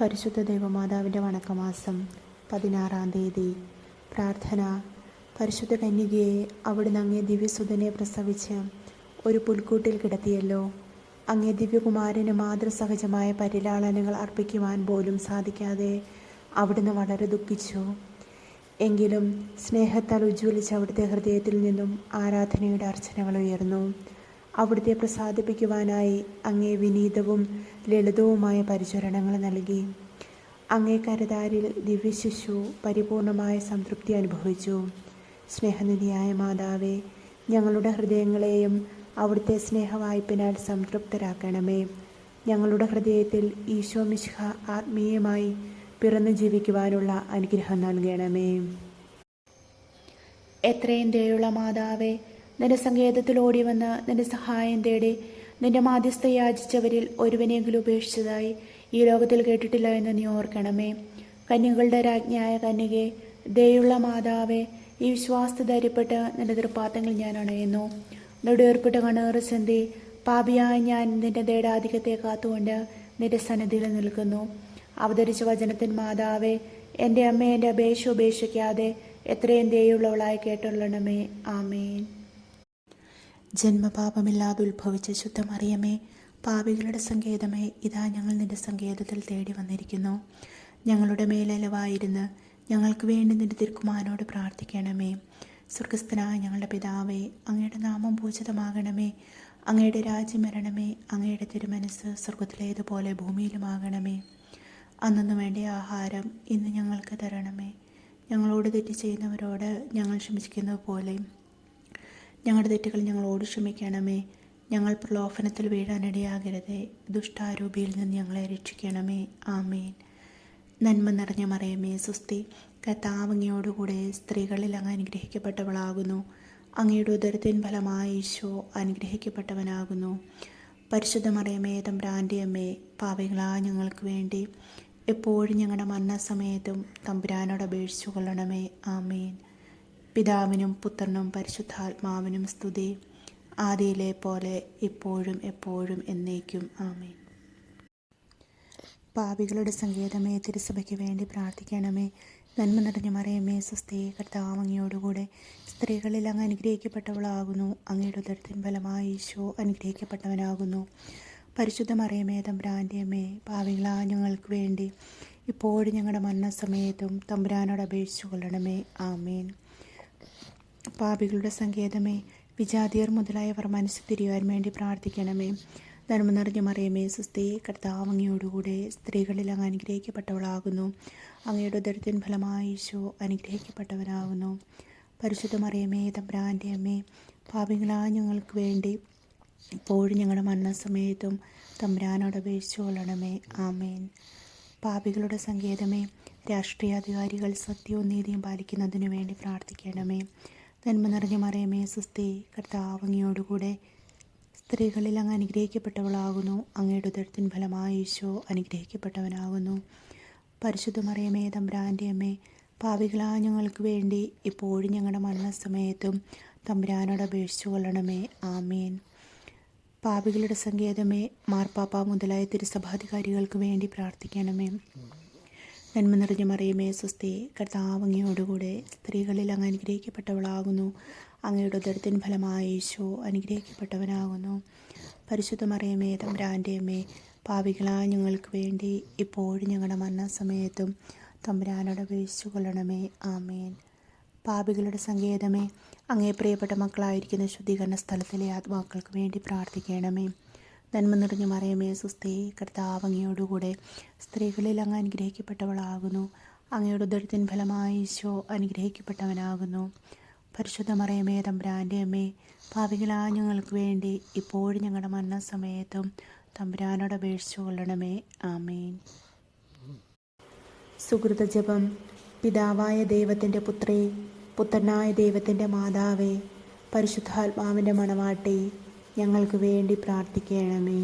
പരിശുദ്ധ ദൈവമാതാവിന്റെ വണക്കമാസം പതിനാറാം തീയതി. പ്രാർത്ഥന. പരിശുദ്ധ കന്യകയെ അവിടുന്ന് അങ്ങേ ദിവ്യസുതനെ പ്രസവിച്ച് ഒരു പുൽക്കൂട്ടിൽ കിടത്തിയല്ലോ. അങ്ങേ ദിവ്യകുമാരന് മാതൃസഹജമായ പരിലാളനകൾ അർപ്പിക്കുവാൻ പോലും സാധിക്കാതെ അവിടുന്ന് വളരെ ദുഃഖിച്ചു. എങ്കിലും സ്നേഹത്താൽ ഉജ്ജ്വലിച്ച അവിടുത്തെ ഹൃദയത്തിൽ നിന്നും ആരാധനയുടെ അർച്ചനകൾ ഉയർന്നു. അവിടുത്തെ പ്രസാദിപ്പിക്കുവാനായി അങ്ങേ വിനീതവും ലളിതവുമായ പരിചരണങ്ങൾ നൽകി. അങ്ങേ കരതാരിൽ ദിവ്യശിശു പരിപൂർണമായ സംതൃപ്തി അനുഭവിച്ചു. സ്നേഹനിധിയായ മാതാവേ ഞങ്ങളുടെ ഹൃദയങ്ങളെയും അവിടുത്തെ സ്നേഹവായ്പിനാൽ സംതൃപ്തരാക്കണമേ. ഞങ്ങളുടെ ഹൃദയത്തിൽ ഈശോ മിഷ്ഹ ആത്മീയമായി പിറന്നു ജീവിക്കുവാനുള്ള അനുഗ്രഹം നൽകണമേ. എത്രയും ദയുള്ള മാതാവേ നിന്റെ സങ്കേതത്തിൽ ഓടി വന്ന് നിന്റെ സഹായം തേടി നിന്റെ മാധ്യസ്ഥ യാചിച്ചവരിൽ ഒരുവനെങ്കിലും ഉപേക്ഷിച്ചതായി ഈ ലോകത്തിൽ കേട്ടിട്ടില്ല എന്ന് നീ ഓർക്കണമേ. കന്യകളുടെ രാജ്ഞിയായ കന്യകെ ദയുള്ള മാതാവെ ഈ വിശ്വാസത്തെ ധൈര്യപ്പെട്ട് നിന്റെ തൃപ്പാത്തങ്ങൾ ഞാൻ അണയുന്നു. നെടുവേർപ്പെട്ട കണ്ണേറ് ചിന്തി പാപിയായ ഞാൻ നിന്റെ ദേടാധികത്തെ കാത്തുകൊണ്ട് നിന്റെ സന്നിധിയിൽ നിൽക്കുന്നു. അവതരിച്ച വചനത്തിൻ മാതാവെ എന്റെ അമ്മ എന്റെ അപേക്ഷ ഉപേക്ഷിക്കാതെ എത്രയും ദയുള്ളവളായി കേട്ടുള്ളണമേ. ആമേൻ. ജന്മപാപമില്ലാതെ ഉത്ഭവിച്ച ശുദ്ധമറിയമേ പാപികളുടെ സങ്കേതമേ ഇതാ ഞങ്ങൾ നിന്റെ സങ്കേതത്തിൽ തേടി വന്നിരിക്കുന്നു. ഞങ്ങളുടെ മേലലവായിരുന്ന് ഞങ്ങൾക്ക് വേണ്ടി നിന്റെ തിരുക്കുമാനോട് പ്രാർത്ഥിക്കണമേ. സ്വർഗസ്ഥനായ ഞങ്ങളുടെ പിതാവേ അങ്ങയുടെ നാമം പൂജിതമാകണമേ. അങ്ങയുടെ രാജ്യം വരണമേ. അങ്ങയുടെ തിരുമനസ് സ്വർഗത്തിലേതുപോലെ ഭൂമിയിലുമാകണമേ. അന്നു വേണ്ട ആഹാരം ഇന്ന് ഞങ്ങൾക്ക് തരണമേ. ഞങ്ങളോട് തെറ്റ് ചെയ്യുന്നവരോട് ഞങ്ങൾ ക്ഷമിക്കുന്നത് പോലെ ഞങ്ങളുടെ തെറ്റുകൾ ഞങ്ങളോട് ക്ഷമിക്കണമേ. ഞങ്ങൾ പ്രലോഭനത്തിൽ വീഴാനിടയാകരുതേ ദുഷ്ടാരൂപിയിൽ നിന്ന് ഞങ്ങളെ രക്ഷിക്കണമേ. ആമേൻ. നന്മ നിറഞ്ഞ മറിയമേ സുസ്തി കത്താവങ്ങയോടുകൂടെ സ്ത്രീകളിൽ അങ്ങ് അനുഗ്രഹിക്കപ്പെട്ടവളാകുന്നു. അങ്ങയുടെ ഉദരത്തിൻ ഫലമായ ഈശോ അനുഗ്രഹിക്കപ്പെട്ടവനാകുന്നു. പരിശുദ്ധ മറിയമേ തമ്പ്രാന്റെ പാവികളാ ഞങ്ങൾക്ക് വേണ്ടി എപ്പോഴും ഞങ്ങളുടെ മരണസമയത്തും തമ്പുരാനോട് അപേക്ഷിച്ചു കൊള്ളണമേ ആമേൻ. പിതാവിനും പുത്രനും പരിശുദ്ധാത്മാവിനും സ്തുതി. ആദിയിലെ പോലെ ഇപ്പോഴും എപ്പോഴും എന്നേക്കും. ആമേൻ. പാപികളുടെ സങ്കേതമേ തിരുസഭയ്ക്ക് വേണ്ടി പ്രാർത്ഥിക്കണമേ. നന്മ നിറഞ്ഞ മറിയമേ സ്വസ്ഥയെ കർത്താവങ്ങിയോടുകൂടെ സ്ത്രീകളിൽ അങ്ങ് അനുഗ്രഹിക്കപ്പെട്ടവളാകുന്നു. അങ്ങയുടെ ഉദരത്തിൻ ഫലമായി ഈശോ അനുഗ്രഹിക്കപ്പെട്ടവനാകുന്നു. പരിശുദ്ധ മറിയമേ തമ്പ്രാന്റെയമ്മേ പാവികളാ ഞങ്ങൾക്ക് വേണ്ടി ഇപ്പോഴും ഞങ്ങളുടെ മരണസമയത്തും തമ്പുരാനോട് അപേക്ഷിച്ചു കൊള്ളണമേ. ആമേൻ. പാപികളുടെ സങ്കേതമേ വിജാതിയർ മുതലായവർ മനസ്സ് തിരിയുവാൻ വേണ്ടി പ്രാർത്ഥിക്കണമേ. നന്മ നിറഞ്ഞ മറിയമേ സുസ്തി കർത്താവങ്ങയോടുകൂടെ സ്ത്രീകളിൽ അങ്ങ് അനുഗ്രഹിക്കപ്പെട്ടവളാകുന്നു. അങ്ങയുടെ ഉദരത്തിൻ ഫലമായി ഈശോ അനുഗ്രഹിക്കപ്പെട്ടവനാകുന്നു. പരിശുദ്ധ മറിയമേ തമ്പ്രാന്റെ അമ്മേ ഞങ്ങൾക്ക് വേണ്ടി ഇപ്പോഴും ഞങ്ങളുടെ മരണസമയത്തും തമ്പ്രാനോട് അപേക്ഷിച്ചു കൊള്ളണമേ ആമേൻ. പാപികളുടെ സങ്കേതമേ രാഷ്ട്രീയാധികാരികൾ സത്യവും നീതിയും പാലിക്കുന്നതിനു വേണ്ടി പ്രാർത്ഥിക്കണമേ. നന്മ നിറഞ്ഞ മറിയമേ സുസ്തി കർത്താവങ്ങിയോടുകൂടെ സ്ത്രീകളിൽ അങ്ങ് അനുഗ്രഹിക്കപ്പെട്ടവളാകുന്നു. അങ്ങയുടെ ഉദരത്തിൻ ഫലമായി ഈശോ അനുഗ്രഹിക്കപ്പെട്ടവനാകുന്നു. പരിശുദ്ധ മറിയമേ തമ്പ്രാന്റെ അമ്മേ പാവികളാ ഞങ്ങൾക്ക് വേണ്ടി ഇപ്പോഴും ഞങ്ങളുടെ മരണസമയത്തും തമ്പുരാനോട് അപേക്ഷിച്ചു കൊള്ളണമേ. ആമേൻ. പാപികളുടെ സങ്കേതമേ മാർപ്പാപ്പ മുതലായ തിരുസഭാധികാരികൾക്ക് വേണ്ടി പ്രാർത്ഥിക്കണമേ. നന്മ നിറഞ്ഞ മറിയമേ സ്വസ്തി കർത്താവങ്ങയോടുകൂടെ സ്ത്രീകളിൽ അങ്ങ് അനുഗ്രഹിക്കപ്പെട്ടവളാകുന്നു. അങ്ങയുടെ ഉദരത്തിൻ ഫലമായി ഈശോ അനുഗ്രഹിക്കപ്പെട്ടവനാകുന്നു. പരിശുദ്ധ മറിയമേ തമ്പുരാന്റെ പാപികളാ ഞങ്ങൾക്ക് വേണ്ടി ഇപ്പോഴും ഞങ്ങളുടെ മരണസമയത്തും തമ്പുരാനോട് അപേക്ഷിച്ചു കൊള്ളണമേ ആമേൻ. പാപികളുടെ സങ്കേതമേ. അങ്ങേ പ്രിയപ്പെട്ട മക്കളായിരിക്കുന്ന ശുദ്ധീകരണ സ്ഥലത്തിലെ ആത്മാക്കൾക്ക് വേണ്ടി പ്രാർത്ഥിക്കണമേ. നന്മ നിറഞ്ഞു മറിയമേ സുസ്ഥേ. കർത്താവങ്ങയോടുകൂടെ സ്ത്രീകളിൽ അങ്ങ് അനുഗ്രഹിക്കപ്പെട്ടവളാകുന്നു. അങ്ങയുടെ ഉദരത്തിൻ ഫലമായി ഈശോ അനുഗ്രഹിക്കപ്പെട്ടവനാകുന്നു. പരിശുദ്ധ മറിയമേ തമ്പുരാന്റെ അമ്മേ പാപികളാ ഞങ്ങൾക്ക് വേണ്ടി ഇപ്പോഴും ഞങ്ങളുടെ മരണസമയത്തും തമ്പുരാനോട് അപേക്ഷിച്ചു കൊള്ളണമേ. ആമേൻ. സുഹൃത ജപം പിതാവായ ദൈവത്തിന്റെ പുത്രി പുത്രനായ ദൈവത്തിന്റെ മാതാവേ പരിശുദ്ധാത്മാവിന്റെ മണവാട്ടി ഞങ്ങൾക്ക് വേണ്ടി പ്രാർത്ഥിക്കണമേ.